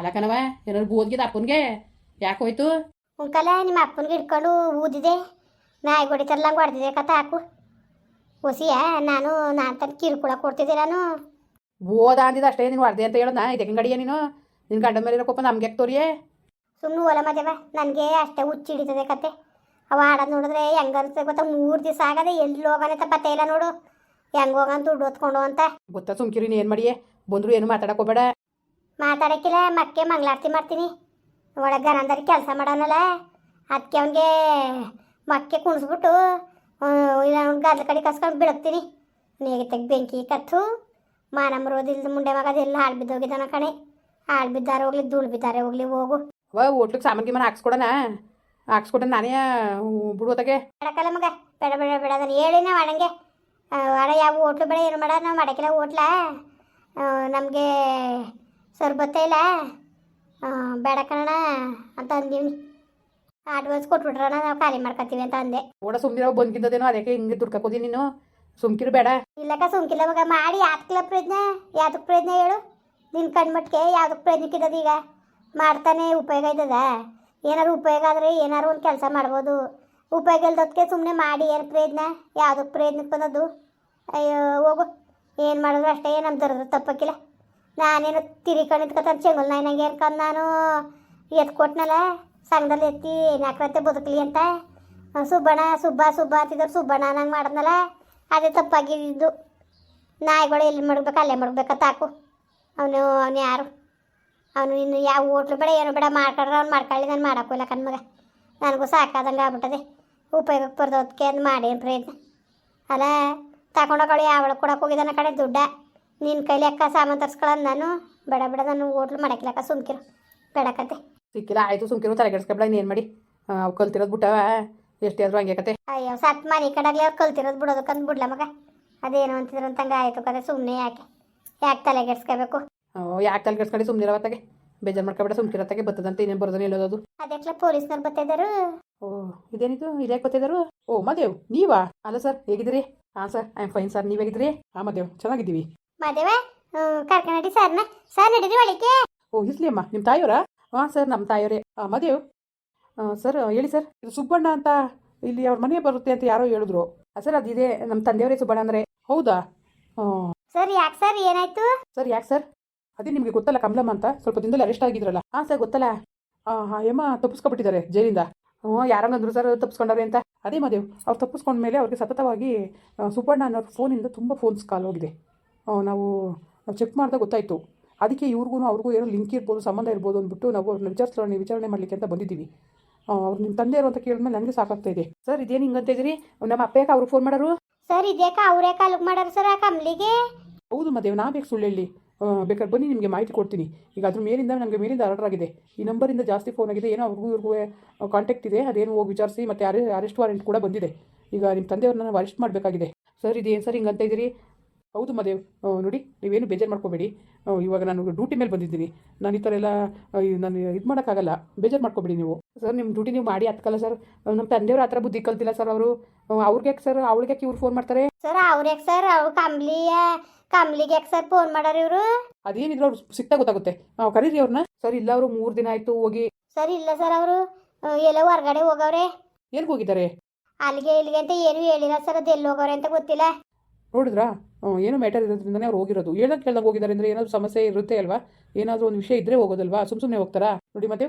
ಅಲಕನವ ಏನಾದ್ರು ಬೋದ್ಗಿದ ಅಪ್ಪನ್ಗೆ? ಯಾಕೆ ಹೋಯ್ತು? ಉಂಕಲ ನಿಮ್ಮ ಅಪ್ಪನಿಗೆ ಹಿಡ್ಕೊಂಡು ಊದಿದೆ. ನಾಯಿ ಹೊಡಿತಾರಲ್ಲ ಹೊಡೆದಿದೆ ಕಥ ಹಾಕು. ಹೊಸಿಯ ನಾನು ನಾನು ತನ್ನ ಕಿರುಕುಳ ಕೊಡ್ತಿದ್ದೆ ನಾನು. ಓದ ಅಂದಿದ್ದು ಅಷ್ಟೇ ನೀನು ಹೊಡೆದೆ ಅಂತ ಹೇಳೋದು? ನಾ ಇದಕ್ಕೆ ಗಡಿಯ ನೀನು? ನಿನ್ನ ಗಂಡ ಮೇಲೆ ಇರೋಕೊಪ್ಪ ನಮ್ಗೆ ಯಾಕೆ ತೋರಿಯೇ? ಸುಮ್ಮನೆ ಓಲ ಮದೇವ ನನಗೆ ಅಷ್ಟೇ ಹುಚ್ಚಿಡಿತದೆ ಕತೆ ಅವ ಆಡೋದು ನೋಡಿದ್ರೆ ಹೆಂಗ ಅನ್ಸ್ತದೆ ಗೊತ್ತಾ? ಮೂರು ದಿವಸ ಆಗದೆ ಎಲ್ಲಿ ಹೋಗೋಣ ಅಂತ ಪತ್ತೆ ಇಲ್ಲ ನೋಡು. ಹೆಂಗ್ ಹೋಗೋಣ ದುಡ್ಡು ಹೊತ್ಕೊಂಡು ಅಂತ ಗೊತ್ತಾ ಸುಮ್ಕಿರಿ ನೀನು ಏನು ಮಾಡಿಯೇ? ಬಂದ್ರು ಏನು ಮಾತಾಡಕೋಬೇಡ ಮಾತಾಡಕ್ಕಿಲ್ಲ ಮಕ್ಕೆ ಮಂಗಳಾರತಿ ಮಾಡ್ತೀನಿ. ಒಳಗೆ ಗರಂದರಿ ಕೆಲಸ ಮಾಡೋನಲ್ಲ ಅದಕ್ಕೆ ಅವನಿಗೆ ಮಕ್ಕೆ ಕುಣಿಸ್ಬಿಟ್ಟು ಇಲ್ಲ ಅವ್ನು ಗದ್ಲ ಕಡೆ ಕಸ್ಕೊಂಡು ಬಿಡಕ್ತೀನಿ ನೇಗಿತಾಗ ಬೆಂಕಿ ಕತ್ತು ಮಾನ ಮರೋದಿಲ್ದ ಮುಂಡೆ ಮಗ ಅದೆಲ್ಲ ಹಾಳು ಬಿದ್ದೋಗಿದ್ದಾನ ಕಣೆ. ಹಾಳು ಬಿದ್ದಾರೆ ಹೋಗ್ಲಿ ಧೂಳು ಬಿದ್ದಾರೆ ಹೋಗ್ಲಿ ಹೋಗು. ಅವ ಹೋಟ್ಲಿಗೆ ಸಾಮಾನು ಹಾಕ್ಸ್ಕೊಡೋಣ ಹಾಕ್ಸ್ಕೊಡೋಣ? ಹಾಕ್ಸ್ಕೊಡ ನಾನೇ ಬಿಡುವತ್ತಾಗೆ. ಬೇಡಕ್ಕಲ್ಲ ಮಗ ಬೇಡ ಬೇಡ ಬೇಡ ಅದನ್ನು ಹೇಳಿ ನಾವು ಮಾಡಂಗೆ ಅಡ ಯಾವ ಹೋಟ್ಲು ಬೇಡ ಏನು ಮಾಡ ನಾವು ಮಾಡಕ್ಕಿಲ್ಲ ಓಟ್ಲ ನಮಗೆ ಸರ್ಬತ್ತೇ ಇಲ್ಲ ಆ, ಬೇಡ ಕಣಣ ಅಂತ ಅಂದೀವಿ ಅಡ್ವಾನ್ಸ್ ಕೊಟ್ಬಿಟ್ರಣ ನಾವು ಖಾಲಿ ಮಾಡ್ಕೊತೀವಿ ಅಂತ ಅಂದೆ. ಓಡ ಸುಮ್ಮನೆ ಬಂದ್ಕಿದ್ದದೇನೋ ಅದಕ್ಕೆ ಹಿಂಗೆ ದುಡ್ಕೋದಿ ನೀನು. ಸುಮ್ಕಿರು ಬೇಡ. ಇಲ್ಲಕ್ಕ ಸುಮ್ಕಿಲ್ಲ ಮಗ ಮಾಡಿ ಯಾತಕ್ಕಿಲ್ಲ ಪ್ರಯತ್ನ ಯಾವ್ದಕ್ಕೆ ಪ್ರಯತ್ನ ಹೇಳು. ನಿನ್ನ ಕಣ್ಮಟ್ಗೆ ಯಾವ್ದಕ್ಕೆ ಪ್ರಯತ್ನಕ್ಕಿದ್ದದ ಈಗ? ಮಾಡ್ತಾನೆ ಉಪಯೋಗ ಇದ್ದದ? ಏನಾರು ಉಪಯೋಗ ಆದರೆ ಏನಾರು ಒಂದು ಕೆಲಸ ಮಾಡ್ಬೋದು. ಉಪಯೋಗ ಇಲ್ದೋದಕ್ಕೆ ಸುಮ್ಮನೆ ಮಾಡಿ ಏನು ಪ್ರಯತ್ನ ಯಾವ್ದಕ್ಕೆ ಪ್ರಯತ್ನಕ್ಕೆ ಬಂದದ್ದು? ಅಯ್ಯೋ ಹೋಗು. ಏನು ಮಾಡಿದ್ರು ಅಷ್ಟೇ ನಮ್ಮ ದರದ ತಪ್ಪಕ್ಕಿಲ್ಲ. ನಾನೇನು ತಿರಿಕೊಂಡು ನಿಂತ್ಕೊತಾನೆ ಚೆಂಗಲ್ ನಾಯಿನಾಗೆ ಅನ್ಕೊಂಡು ನಾನು. ಎತ್ತು ಕೊಟ್ನಲ್ಲ, ಸಂಘದಲ್ಲಿ ಎತ್ತಿ ನಾಲ್ಕರತ್ತೆ ಬದುಕಲಿ ಅಂತ. ಸುಬ್ಬಣ್ಣ, ಸುಬ್ಬ ಸುಬ್ಬ ಅಂತಿದ್ರು, ಸುಬ್ಬಣ್ಣ ನಂಗೆ ಮಾಡಿದ್ನಲ್ಲ. ಅದೇ ತಪ್ಪಾಗಿದ್ದು. ನಾಯಿಗಳು ಎಲ್ಲಿ ಮಾಡ್ಬೇಕು ಅಲ್ಲೇ ಮಾಡ್ಬೇಕಂತ ತಾಕು ಅವನು ಅವನು ಯಾರು? ಅವನು ಇನ್ನು ಯಾವ ಹೋಟ್ಲು ಬೇಡ, ಏನು ಬೇಡ, ಮಾಡ್ಕೊಂಡ್ರೆ ಅವ್ನು ಮಾಡ್ಕೊಳ್ಳಿ, ನಾನು ಮಾಡೋಕ್ಕಿಲ್ಲ ಕಣ್ಮಗ. ನನಗೂ ಸಾಕಾದಂಗೆ ಆಗ್ಬಿಟ್ಟದೆ. ಉಪಯೋಗಕ್ಕೆ ಬರ್ದೋದಕ್ಕೆ ಅದು ಮಾಡೇನು ಪ್ರಯತ್ನ ಅಲ್ಲ ತಗೊಂಡೋಗಳು ಯಾವಳ ಕೊಡೋಕೆ ಹೋಗಿದ್ದಾನೆ ಕಡೆ? ದುಡ್ಡ. ನಿನ್ನ ಕೈಲಿ ಅಕ್ಕ ಸಾಮಾನು ತರ್ಸ್ಕೊಳ್ಳೋದು ನಾನು. ಬೇಡ ಬೇಡ ನಾನು ಹೋಟ್ಲು ಮಾಡಕ್ಕಿಲ್ಲಕ್ಕ ಸುಮ್ಕಿರು. ಬೇಡಕತ್ತೆ ಸಿಕ್ಕಿಲ್ಲ ಆಯಿತು ಸುಮ್ಕಿರು ತಲೆಗೆಡ್ಸ್ಕೊಬೇಡ ಇನ್ನೇನು ಮಾಡಿ? ಅವು ಕಲ್ತಿರೋದು ಬಿಟ್ಟವ. ಎಷ್ಟೇ ಆದರೂ ಹಂಗೆ ಕತೆ. ಅಯ್ಯೋ ಸತ್ ಮನೆ ಕಡೆಗೆ ಅವ್ರು ಕಲ್ತಿರೋದು ಬಿಡೋದಕ್ಕಂತ ಬಿಡ್ಲ ಮಗ. ಅದೇನು ಅಂತಿದ್ರು ಅಂತಂಗೆ ಆಯಿತು ಕತೆ ಸುಮ್ಮನೆ ಯಾಕೆ? ಯಾಕೆ ತಲೆಗೆಡ್ಸ್ಕೋಬೇಕು ಯಾಕೆ ತಲೆಗೆಡ್ಸ್ಕೊಂಡು ಸುಮ್ಮನೆ ಇರೋತ್ತಾಗೆ ಬೇಜಾರು ಮಾಡ್ಕೊಬೇಡ ಸುಮ್ಕಿರತ್ತಾಗೆ ಬರ್ತದಂತೆ ಇನ್ನೇನು ಬರೋದನ್ನ ಹೇಳೋದು ಅದಕ್ಕೆ ಪೊಲೀಸ್ನವ್ರು ಬತ್ತಿದ್ದಾರು ಓ ಇದೇನಿದು? ಇದ್ಯಾಕೆ ಗೊತ್ತಿದ್ದಾರು ಓ ಮದೇವ್ ನೀವಾ? ಅಲ್ಲ ಸರ್ ಹೇಗಿದ್ದೀರಿ? ಹಾಂ sir I am fine sir ನೀವು ಹೇಗಿದ್ದೀರಿ? ಹಾಂ ಮದೇವ್ ಚೆನ್ನಾಗಿದ್ದೀವಿ. ಮದುವೆ ಕರ್ಕೊಂಡಿ ಸರ್ನ ಸರ್ ನಡೀರಿ ಒಳಗೆ ಓ ಇರ್ಲಿ ಅಮ್ಮ ನಿಮ್ಮ ತಾಯಿಯವರಾ? ಹಾಂ ಸರ್ ನಮ್ಮ ತಾಯಿಯವರೇ. ಮದೇವ್ ಸರ್ ಹೇಳಿ ಸರ್ ಇದು ಸುಬ್ಬಣ್ಣ ಅಂತ ಇಲ್ಲಿ ಅವ್ರ ಮನೆ ಬರುತ್ತೆ ಅಂತ ಯಾರೋ ಹೇಳಿದ್ರು. ಸರ್ ಅದಿದೆ ನಮ್ಮ ತಂದೆಯವರೇ ಸುಬ್ಬಣ್ಣ ಅಂದರೆ. ಹೌದಾ? ಸರ್ ಯಾಕೆ ಸರ್ ಏನಾಯ್ತು? ಸರ್ ಯಾಕೆ ಸರ್ ಅದೇ ನಿಮಗೆ ಗೊತ್ತಲ್ಲ ಕಮಲಮ್ಮ ಅಂತ. ಸ್ವಲ್ಪ ದಿನದಲ್ಲಿ ಅರೆಸ್ಟ್ ಆಗಿದ್ರಲ್ಲ. ಹಾಂ ಸರ್ ಗೊತ್ತಲ್ಲ. ಹಾಂ ಯಮ್ಮ ತಪ್ಪಿಸ್ಕೊಬಿಟ್ಟಿದ್ದಾರೆ ಜೈಲಿಂದ. ಹ್ಞೂ ಯಾರಂಗಂದ್ರು ಸರ್ ತಪ್ಪಿಸ್ಕೊಂಡವ್ರೆ ಅಂತ. ಅದೇ ಮದೇವ್ ಅವ್ರು ತಪ್ಪಿಸ್ಕೊಂಡ್ಮೇಲೆ ಅವ್ರಿಗೆ ಸತತವಾಗಿ ಸುಬ್ಬಣ್ಣ ಫೋನ್ ಫೋನಿಂದ ತುಂಬ ಫೋನ್ಸ್ ಕಾಲ್ ಹೋಗಿದೆ. ನಾವು ನಾವು ಚೆಕ್ ಮಾಡಿದಾಗ ಗೊತ್ತಾಯಿತು. ಅದಕ್ಕೆ ಇವ್ರಿಗೂ ಅವ್ರಿಗೂ ಏನೋ ಲಿಂಕ್ ಇರ್ಬೋದು ಸಂಬಂಧ ಇರ್ಬೋದು ಅಂದ್ಬಿಟ್ಟು ನಾವು ಅವ್ರನ್ನ ವಿಚಾರಿಸೋಣ ವಿಚಾರಣೆ ಮಾಡಲಿಕ್ಕೆ ಅಂತ ಬಂದಿದ್ದೀವಿ. ಅವ್ರು ನಿಮ್ಮ ತಂದೆಯವರು ಅಂತ ಕೇಳಿದ್ಮೇಲೆ ನನಗೆ ಸಾಕಾಗ್ತಾ ಇದೆ. ಸರ್ ಇದೇನು ಹಿಂಗಂತ ಇದ್ದೀರಿ? ನಮ್ಮ ಅಪ್ಪ ಅವ್ರಿಗೆ ಫೋನ್ ಮಾಡೋರು? ಸರ್ ಇದೇಕ ಅವರೇ ಕಾಲಕ್ಕೆ ಮಾಡೋರು ಸರ್ ಆ ಕಮ್ಲಿಗೆ? ಹೌದು ಮದೇವ್ ನಾ ಬೇಕು ಸುಳ್ಳು ಹೇಳಿ? ಬೇಕಾದ್ರೆ ಬನ್ನಿ ನಿಮಗೆ ಮಾಹಿತಿ ಕೊಡ್ತೀನಿ. ಈಗ ಅದ್ರ ಮೇಲಿಂದ ನನಗೆ ಮೇಲಿಂದ ಆರ್ಡರ್ ಆಗಿದೆ. ಈ ನಂಬರಿಂದ ಜಾಸ್ತಿ ಫೋನ್ ಆಗಿದೆ ಏನೋ ಅವ್ರಿಗೂ ಇವ್ರಿಗೂ ಕಾಂಟ್ಯಾಕ್ಟ್ ಇದೆ ಅದೇನು ಹೋಗಿ ವಿಚಾರಿಸಿ ಮತ್ತೆ ಅರೆ ಅರೆಸ್ಟ್ ವಾರೆಂಟ್ ಕೂಡ ಬಂದಿದೆ. ಈಗ ನಿಮ್ಮ ತಂದೆಯವ್ರನ್ನ ನಾವು ಅರೆಸ್ಟ್ ಮಾಡಬೇಕಾಗಿದೆ. ಸರ್ ಇದೇನು ಸರ್ ಹಿಂಗಂತ ಇದ್ದೀರಿ? ಹೌದು ಮದೇವ್. ನೋಡಿ ನೀವೇನು ಬೇಜಾರು ಮಾಡ್ಕೋಬೇಡಿ. ಇವಾಗ ನಾನು ಡ್ಯೂಟಿ ಮೇಲೆ ಬಂದಿದ್ದೀನಿ. ನಾನು ಈ ಥರ ಎಲ್ಲ ನಾನು ಇದು ಮಾಡೋಕ್ಕಾಗಲ್ಲ. ಬೇಜಾರು ಮಾಡ್ಕೋಬೇಡಿ ನೀವು. ಸರ್ ನಿಮ್ಮ ಡ್ಯೂಟಿ ನೀವು ಮಾಡಿ ಹತ್ಕಲ್ಲ ಸರ್? ನಮ್ಮ ತಂದೆಯವ್ರ ಆ ಥರ ಬುದ್ಧಿ ಕಲ್ತಿಲ್ಲ ಸರ್ ಅವರು. ಅವ್ರಿಗೆ ಸರ್ ಅವಳಿಗೆ ಇವ್ರು ಫೋನ್ ಮಾಡ್ತಾರೆ? ಸರ್ ಅವ್ರ್ಯಾಕೆ ಸರ್ ಅವ್ರು ಕಂಬ್ಲಿ ಕಂಬ್ಲಿಗೆ ಯಾಕೆ ಸರ್ ಫೋನ್ ಮಾಡ್ಯಾರ ಇವರು? ಅದೇನಿದ್ರು ಅವ್ರು ಸಿಕ್ತಾ ಗೊತ್ತಾಗುತ್ತೆ. ನಾವು ಕರೀರಿ ಅವ್ರನ್ನ ಸರ್ ಇಲ್ಲ ಅವರು ಮೂರು ದಿನ ಆಯಿತು ಹೋಗಿ. ಸರ್ ಇಲ್ಲ ಸರ್ ಅವರು. ಎಲ್ಲ ಹೊರಗಡೆ ಹೋಗವ್ರೆ. ಎಲ್ಲಿಗೆ ಹೋಗಿದ್ದಾರೆ? ಅಲ್ಲಿಗೆ ಇಲ್ಲಿಗೆ ಅಂತ ಏನು ಹೇಳಿಲ್ಲ ಸರ್ ಅದು ಎಲ್ಲಿ ಹೋಗವ್ರೆ ಅಂತ ಗೊತ್ತಿಲ್ಲ. ನೋಡಿದ್ರಾ? ಏನು ಮ್ಯಾಟರ್ ಇರೋದ್ರಿಂದನೇ ಅವ್ರು ಹೋಗಿರೋದು. ಹೇಳ್ದಂಗೆ ಕೇಳ್ದಂಗೆ ಹೋಗಿದ್ದಾರೆ ಅಂದರೆ ಏನಾದರೂ ಸಮಸ್ಯೆ ಇರುತ್ತೆ ಅಲ್ವಾ? ಏನಾದರೂ ಒಂದು ವಿಷಯ ಇದ್ದರೆ ಹೋಗೋದಲ್ವಾ? ಸುಮ್ಮ ಸುಮ್ಮನೆ ಹೋಗ್ತಾರಾ? ನೋಡಿ ಮತ್ತೆ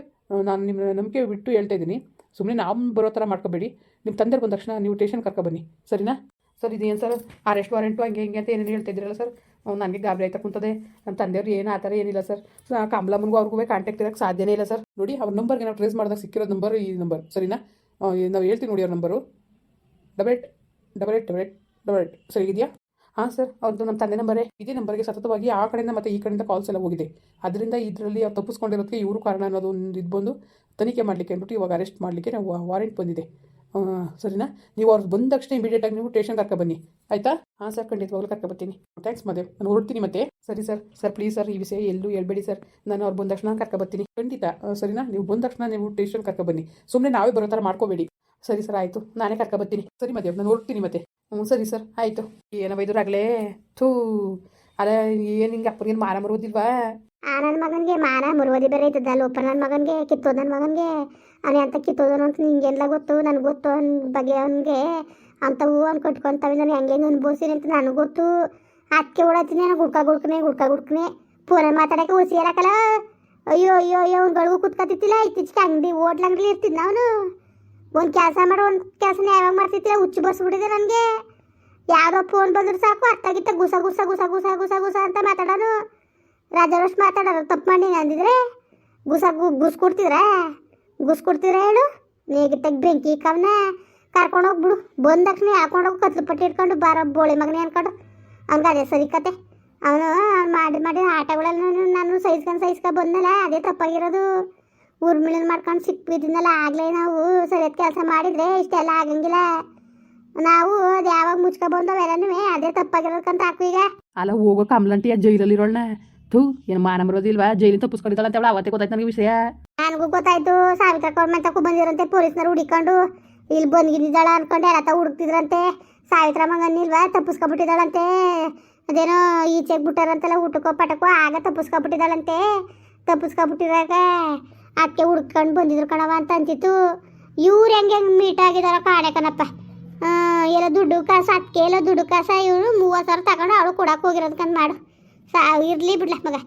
ನಾನು ನಿಮ್ಮ ನಂಬಿಕೆ ಬಿಟ್ಟು ಹೇಳ್ತಾ ಇದ್ದೀನಿ. ಸುಮ್ಮನೆ ನಾವು ಬರೋ ಥರ ಮಾಡ್ಕೋಬೇಡಿ. ನಿಮ್ಮ ತಂದೆ ಬಂದ ತಕ್ಷಣ ನೀವು ಟೇಷನ್ ಕರ್ಕೊಬನ್ನಿ ಸರಿನಾ? ಸರ್, ಇದೇನು ಸರ್? ಅರೆಸ್ಟ್ ವಾರೆಂಟು ಹಂಗೆ ಹಿಂಗೆ ಅಂತ ಏನೇನು ಹೇಳ್ತಾ ಇದ್ದೀರಲ್ಲ ಸರ್? ನನಗೆ ಗಾಬರಿ ಆಯ್ತಾ ಕುಂತದೆ. ನಮ್ಮ ತಂದೆಯವ್ರು ಏನು ಆ ಥರ ಏನಿಲ್ಲ ಸರ್. ಕಮಲಮ್ಮನಿಗೂ ಅವ್ರಿಗೂ ಕಾಂಟ್ಯಾಕ್ಟ್ ಇರೋಕ್ಕೆ ಸಾಧ್ಯನೇ ಇಲ್ಲ ಸರ್. ನೋಡಿ, ಅವ್ರ ನಂಬರ್ಗೆ ನಾವು ಟ್ರೇಸ್ ಮಾಡಿದಾಗ ಸಿಕ್ಕಿರೋ ನಂಬರ್ ಈ ನಂಬರ್ ಸರಿನಾ? ನಾವು ಹೇಳ್ತೀವಿ ನೋಡಿ ಅವ್ರ number double eight double eight double eight double ಸರಿ ಇದೆಯಾ? ಹಾಂ ಸರ್ ಅವ್ರದ್ದು ನಮ್ಮ ತಂದೆ ನಂಬರೇ. ಇದೇ ನಂಬರ್ಗೆ ಸತತವಾಗಿ ಆ ಕಡೆಯಿಂದ ಮತ್ತೆ ಈ ಕಡೆಯಿಂದ ಕಾಲ್ಸ್ ಎಲ್ಲ ಹೋಗಿದೆ. ಅದರಿಂದ ಇದರಲ್ಲಿ ಅವ್ರು ತಪ್ಪಿಸ್ಕೊಂಡಿರೋದಕ್ಕೆ ಇವರು ಕಾರಣ ಅನ್ನೋದು ಒಂದು ಇದು ಬಂದು ತನಿಖೆ ಮಾಡಲಿಕ್ಕೆ ಅಂದ್ಬಿಟ್ಟು ಇವಾಗ ಅರೆಸ್ಟ್ ಮಾಡಲಿಕ್ಕೆ ನಾವು ವಾರೆಂಟ್ ಬಂದಿದೆ. ಸರಿನಾ? ನೀವು ಅವ್ರು ಬಂದ ತಕ್ಷಣ ಇಮಿಡಿಯೇಟಾಗಿ ನೀವು ಟೇಷನ್ ಕರ್ಕೊ ಬನ್ನಿ. ಆಯಿತಾ? ಹಾಂ ಸರ್ ಖಂಡಿತವಾಗ್ಲೂ ಕರ್ಕೊಬರ್ತೀನಿ ಥ್ಯಾಂಕ್ಸ್ ಮದೇವ್. ನಾನು ಹೊರಡ್ತೀನಿ ಮತ್ತೆ. ಸರಿ ಸರ್ ಸರ್ ಪ್ಲೀಸ್ ಸರ್ ಈ ವಿಷಯ ಎಲ್ಲೂ ಹೇಳ್ಬೇಡಿ ಸರ್ ನಾನು ಅವ್ರು ಬಂದ ತಕ್ಷಣ ಕರ್ಕೊಬರ್ತೀನಿ ಖಂಡಿತ. ಸರಿನಾ? ನೀವು ಬಂದ ತಕ್ಷಣ ನೀವು ಟೇಷನ್ ಕರ್ಕೊ ಬನ್ನಿ. ಸುಮ್ಮನೆ ನಾವೇ ಬರೋ ಥರ ಮಾಡ್ಕೋಬೇಡಿ. ಸರಿ ಸರ್ ಆಯಿತು. ನಾನೇ ಕರ್ಕೊಬರ್ತೀನಿ ಸರಿ, ಮದೇವ್. ನಾನು ಹೊರಡ್ತೀನಿ ಮತ್ತೆ. ಹ್ಞೂ, ಸರಿ ಸರ್, ಆಯಿತು. ಏನೋ ಬೈದ್ರಾಗಲೇ ಥೂ ಅಲ್ಲ ಏನು ಹಿಂಗೆ ಅಪ್ಪನಿಗೆ ಮಾರ ಮರೋದಿಲ್ವಾ ಆ ನನ್ನ ಮಗನಿಗೆ ಮಾನ ಮುರುವದಿ ಬೇರೆ ಇದ್ದದ ಲೋಪ ನನ್ನ ಮಗನಿಗೆ, ಕಿತ್ತೋದ ನನ್ನ ಮಗನಿಗೆ. ಅವನೇ ಅಂತ ಕಿತ್ತೋದನು ಅಂತ ನಿಂಗೆಲ್ಲ ಗೊತ್ತು, ನನಗೆ ಗೊತ್ತು ಅವನ ಬಗ್ಗೆ ಅವನಿಗೆ. ಅಂಥವು ಅವ್ನು ಕಟ್ಕೊಂತವೆ ನಾನು ಹೆಂಗೆ ಅನ್ಬೋಸಿನಿ ಅಂತ ನನಗೆ ಗೊತ್ತು. ಅದಕ್ಕೆ ಓಡತ್ತೀನಿ ನಾನು ಗುಡ್ಕ ಗುಡ್ಕನೆ ಗುಡ್ಕ ಗುಡ್ಕನೆ. ಫೋನಲ್ಲಿ ಮಾತಾಡೋಕೆ ಹುಸಿ ಇರಕಲ್ಲ ಅಯ್ಯೋ ಅಯ್ಯೋ ಅಯ್ಯೋ, ಅವ್ನು ಗಳಿಗೂ ಕುತ್ಕೊತಿತ್ತಿಲ್ಲ, ಇತ್ತೀಚೆಗೆ ಅಂಗಡಿ ಹೋಟ್ಲ್ ಅಂಗಡಿ ಅವನು. ಒಂದು ಕೆಲಸ ಮಾಡಿ, ಒಂದು ಕೆಲಸನ ಯಾವಾಗ ಮಾಡ್ತಿದ್ದೆ ಹುಚ್ಚು ಬರ್ಸ್ಬಿಟ್ಟಿದೆ ನನಗೆ. ಯಾವುದೋ ಫೋನ್ ಬಂದ್ರೆ ಸಾಕು ಅರ್ಥಾಗಿತ್ತ ಗುಸ ಗುಸ ಗುಸ ಗುಸ ಗುಸ ಗುಸ ಅಂತ ಮಾತಾಡೋನು ರಾಜರೋಷ್ ಮಾತಾಡೋರು ತಪ್ಪು ಮಾಡಿ ಅಂದಿದ್ರೆ. ಗುಸ ಗುಸ್ ಕೊಡ್ತಿದ್ರ? ಗುಸ್ ಕೊಡ್ತಿದ್ರ ಹೇಳು? ನೇಗಿತ್ತಾಗ ಬೆಂಕಿ ಕವನ. ಕರ್ಕೊಂಡು ಹೋಗ್ಬಿಡು ಬಂದ ತಕ್ಷಣ ಹಾಕೊಂಡೋಗಿ ಕತ್ಲು ಪಟ್ಟಿ ಇಟ್ಕೊಂಡು ಬಾರೋ ಬೋಳೆ ಮಗನೇ ಅನ್ಕೊಂಡು. ಅದೇ ಸರಿ ಕತೆ. ಅವನು ಮಾಡಿ ಮಾಡಿ ಆಟಗಳೆಲ್ಲ ನಾನು ಸಹಿಸ್ಕೊಂಡು ಸಹಿಸ್ಕೊಂಡು ಬಂದಲ್ಲ, ಅದೇ ತಪ್ಪಾಗಿರೋದು. ಊರ್ಮಿಳನ್ ಮಾಡ್ಕೊಂಡು ಸಿಕ್ಬಿದ್ದೀನಲ್ಲ ಆಗಲೇ ನಾವು ಸರಿಯಾದ ಕೆಲಸ ಮಾಡಿದ್ರೆ ಇಷ್ಟೆಲ್ಲ ಆಗಂಗಿಲ್ಲ. ನಾವು ಅದು ಯಾವಾಗ ಮುಚ್ಕೊ ಬಂದವೆಲ್ಲನೂ ಅದೇ ತಪ್ಪಾಗಿರೋದಕ್ಕಂತ ಹಾಕು ಈಗ. ಅಲ್ಲ ಹೋಗೋ ಕಮಲಂಟಿಯ ಜೈಲಲ್ಲಿರೋಳ್ನ ಥೂ ಏನು ಮಾನ ಬರೋದಿಲ್ವಾ ಜೈಲಿನ ತಪ್ಪಿಸ್ಕೊಂಡಿದ್ದಾಳೆ ಅಂತ ಅವಳು ಅವತ್ತೇ ಗೊತ್ತಾಯ್ತು ನನಗೆ ವಿಷಯ. ನನಗೂ ಗೊತ್ತಾಯ್ತು ಸಾವಿತ್ರ ಕೌರ್ಮೆಂಟಕ್ಕೂ ಬಂದಿರಂತೆ ಪೊಲೀಸ್ನವ್ರು ಹುಡಿಕೊಂಡು. ಇಲ್ಲಿ ಬಂದ್ಗಿದ್ದಾಳ ಅನ್ಕೊಂಡು ಎಲ್ಲ ಹುಡುಕ್ತಿದ್ರಂತೆ. ಸಾವಿತ್ರ ಮಗನಿಲ್ವಾ ತಪ್ಪಿಸ್ಕೊಬಿಟ್ಟಿದ್ದಾಳಂತೆ. ಅದೇನೋ ಈಚೆಗೆ ಬಿಟ್ಟಾರಂತೆಲ್ಲ ಊಟಕ್ಕೋ ಪಟಕೋ ಆಗ ತಪ್ಪಿಸ್ಕೊಬಿಟ್ಟಿದ್ದಾಳಂತೆ. ತಪ್ಪಿಸ್ಕೊಬಿಟ್ಟಿದಾಗ ಅದಕ್ಕೆ ಹುಡ್ಕೊಂಡು ಬಂದಿದ್ರು ಕಣವ ಅಂತ ಅಂತಿತ್ತು. ಇವ್ರು ಹೆಂಗೆ ಹೆಂಗೆ ಮೀಟ್ ಆಗಿದಾರ ಕಾಣೆ ಎಲ್ಲ ದುಡ್ಡು ಕಾಸ ಅದಕ್ಕೆ ಎಲ್ಲ ದುಡ್ಡು ಕಾಸ, ಇವರು ಮೂವತ್ತು ಸಾವಿರ ತಗೊಂಡು ಅವಳು ಕೊಡಕ್ಕೆ ಹೋಗಿರೋದಕ್ಕಂತ ಮಾಡು. ಸಾ, ಇರಲಿ ಬಿಡ್ಲ ಮಗ.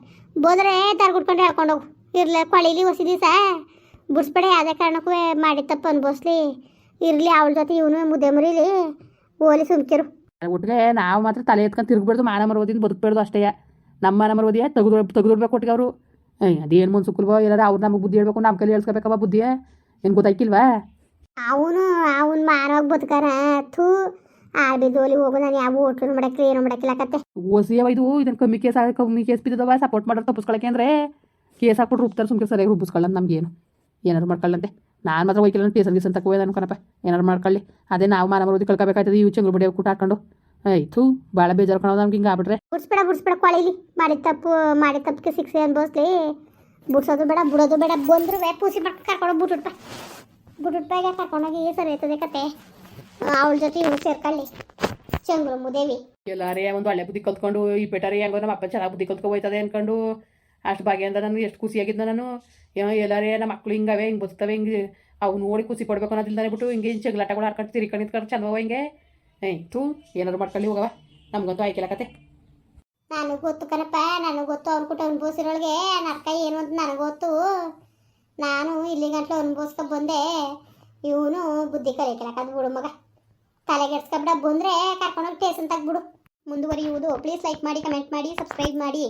ಬೋದ್ರೆ ತರ್ಗುಡ್ಕೊಂಡು ಹೇಳ್ಕೊಂಡು ಹೋಗು. ಇರ್ಲಿ, ಕೊಳಿಲಿ ಹೊಸ ದಿವಸ. ಬಿಡಿಸ್ಬೇಡ, ಯಾವುದೇ ಕಾರಣಕ್ಕೂ ಮಾಡಿ ಅನ್ಬೋಸ್ಲಿ ಇರಲಿ, ಅವಳ ಜೊತೆ ಇವನು ಮುದ್ದೆ ಮುರಿಲಿ. ಓಲಿ ಸುಮ್ಕಿರು. ಒಟ್ಟಿಗೆ ನಾವು ಮಾತ್ರ ತಲೆ ಎತ್ಕೊಂಡು ತಿರುಗ್ಬಿಡ್ದು ಮಾನ ಮರ್ಬೋದಿಂದ ಬದುಕಬಾರ್ದು ಅಷ್ಟೇ. ನಮ್ಮ ಮಾನ ಮರವದಿಯ ತೆಗೆದು ತೆಗೆದುಡ್ಬೇಕು ಒಟ್ಟಿಗೆ ಅವರು. ಅದೇನು ಮುನ್ಸುಕಲ್ವೋ ಏನಾರ ಅವ್ರು ನಮಗೆ ಬುದ್ಧಿ ಹೇಳ್ಬೇಕು ನಮ್ಮ ಕೈಲಿ ಹೇಳ್ಸ್ಕೋಬೇಕವ ಬುದ್ಧಿ. ಏನು ಗೊತ್ತಾಯ್ಕಿಲ್ವಾ? ಅವನು ಅವನ್ ಮಾನವಾಗಿ ಬದುಕಾರ. ಥೂ ಆಡ್ಬಿದ್ದೋಲಿ ಹೋಗು ನಾನು ಯಾವ ಹೋಟ್ಲು ಮಾಡಕ್ಕೆ ಏನು ಮಾಡಕ್ಕಿಲ್ಲ ಕತ್ತೆ ಓಸಿಯವ ಇದು ಇದನ್ನ ಕಮ್ಮಿ ಕೇಸ್ ಆಗ ಕಮ್ಮಿ ಕೇಸ್ ಬಿದ್ದದವ ಸಪೋರ್ಟ್ ಮಾಡೋರು ತಪ್ಪಿಸ್ಕೊಳಕ್ಕೆ ಅಂದರೆ ಕೇಸ್ ಹಾಕ್ಬಿಟ್ಟು ರುಬ್ತಾರೆ ಸುಮ್ಕೆ ಸರಿಯಾಗಿ ರುಬ್ಬಿಸ್ಕೊಳ್ಳೋದು ನಮ್ಗೇನು. ಏನಾರು ಮಾಡ್ಕೊಳ್ಳಂತೆ. ನಾನು ಮಾತ್ರ ಹೋಯ್ಕಿಲ್ಲ ಟೇಸನ್ ಗೀಸನ್ ತಕೋ ಅನ್ಕೊನಪ್ಪ ಏನಾರು ಮಾಡ್ಕೊಳ್ಳಿ. ಅದೇ ನಾವು ಮಾನ ಮರೋದಿ ಕಳ್ಕೊಬೇಕಾಯ್ತದೆ ಇವು ಚಂಗ್ರು ಬಡಿಯೋ ಕೂಟ ಹಾಕೊಂಡು. ಆಯ್ತು ಭಾಳ ಬೇಜಾರು ಕಾಣೋದು ನಮ್ಗೆ ಹಿಂಗೆ ಆಗ್ಬಿಟ್ರೆ. ಬಿಡ್ಸ್ಬೇಡ ಬಿಡ್ಸ್ಬೇಡ ಕೊಳಿಲಿ ಮಾಡಿದ ತಪ್ಪು ಮಾಡಿದ ತಪ್ಪಿಗೆ ಶಿಕ್ಷೆ ಅನ್ಬೋಸ್ಲಿ ಬಿಡ್ಸೋದು ಬೇಡ ಬಿಡೋದು ಬೇಡ. ಬಂದ್ರು ವೇ ಪೂಸಿ ಬಟ್ ಕರ್ಕೊಂಡು ಬಿಟ್ಬಿಟ್ಪ ಬಿಟ್ಬಿಟ್ಟಾಗ ಕರ್ಕೊಂಡೋಗಿ ಸರಿ ಆಯ್ತದೆ ಕತೆ. ಅವಳ ಜೊತೆ ಇವ್ರು ಸೇರ್ಕೊಳ್ಳಿ. ಚಂದ್ರ ಮುದೇವಿ ಎಲ್ಲಾರೇ ಒಂದು ಒಳ್ಳೆ ಬುದ್ಧಿ ಕಲ್ತ್ಕೊಂಡು ಈ ಪೇಟಾರಿ ಹೆಂಗೋ ನಮ್ಮ ಅಪ್ಪ ಚೆನ್ನಾಗಿ ಬುದ್ಧಿ ಕಲ್ತ್ಕೊ ಹೋಯ್ತದೆ ಅನ್ಕೊಂಡು ಅಷ್ಟು ಭಾಗ್ಯ ಅಂದ್ರೆ ನನಗೆ ಎಷ್ಟು ಖುಷಿಯಾಗಿದ್ದ ನಾನು. ಎಲ್ಲಾರೇ ನಮ್ಮ ಮಕ್ಳು ಹಿಂಗವೆ ಹಿಂಗೆ ಬರ್ತವೆ ಹಿಂಗೆ ಅವು ನೋಡಿ ಖುಷಿ ಪಡ್ಬೇಕು ಅನ್ನೋದಿಲ್ದಾನೆ ಬಿಟ್ಟು ಹಿಂಗೆ ಹಿಂಗೆ ಜಗಳಾಟಗಳು ಆಡ್ಕೊಂಡು ತಿರ್ಕೊಂಡು ನಿಂತ್ಕೊಂಡು ಚಂದವ ಹಿಂಗೆ. ಏಯ್, ತೂ ಏನಾರು ಮಾಡ್ಕೊಳ್ಳಿ ಹೋಗವ ನಮಗಂತೂ ಆಯ್ಕೆಲ್ಲ ಕತೆ. ನನಗೆ ಗೊತ್ತು ಕಣಪ್ಪ, ನನಗೆ ಗೊತ್ತು ಅವ್ನ ಕುಟ ಅನುಭವಿಸಿರೋಳಿಗೆ. ನರ್ಕ ಏನು ಅಂತ ನನಗೆ ಗೊತ್ತು. ನಾನು ಇಲ್ಲಿ ಗಂಟ್ಲು ಅನ್ಭವಿಸ್ಕೊ ಬಂದೆ. ಇವನು ಬುದ್ಧಿ ಕಲಿಕಲಕ್ಕದು ಬಿಡು ಮಗ. ತಲೆಗೆಡ್ಸ್ಕೊಬಿಡ ಬಂದರೆ ಕರ್ಕೊಂಡೋಗಿ ಟೇಷನ್ ತಗ್ಬಿಡು. ಮುಂದುವರಿಯುವುದು. ಪ್ಲೀಸ್ ಲೈಕ್ ಮಾಡಿ ಕಮೆಂಟ್ ಮಾಡಿ ಸಬ್ಸ್ಕ್ರೈಬ್ ಮಾಡಿ.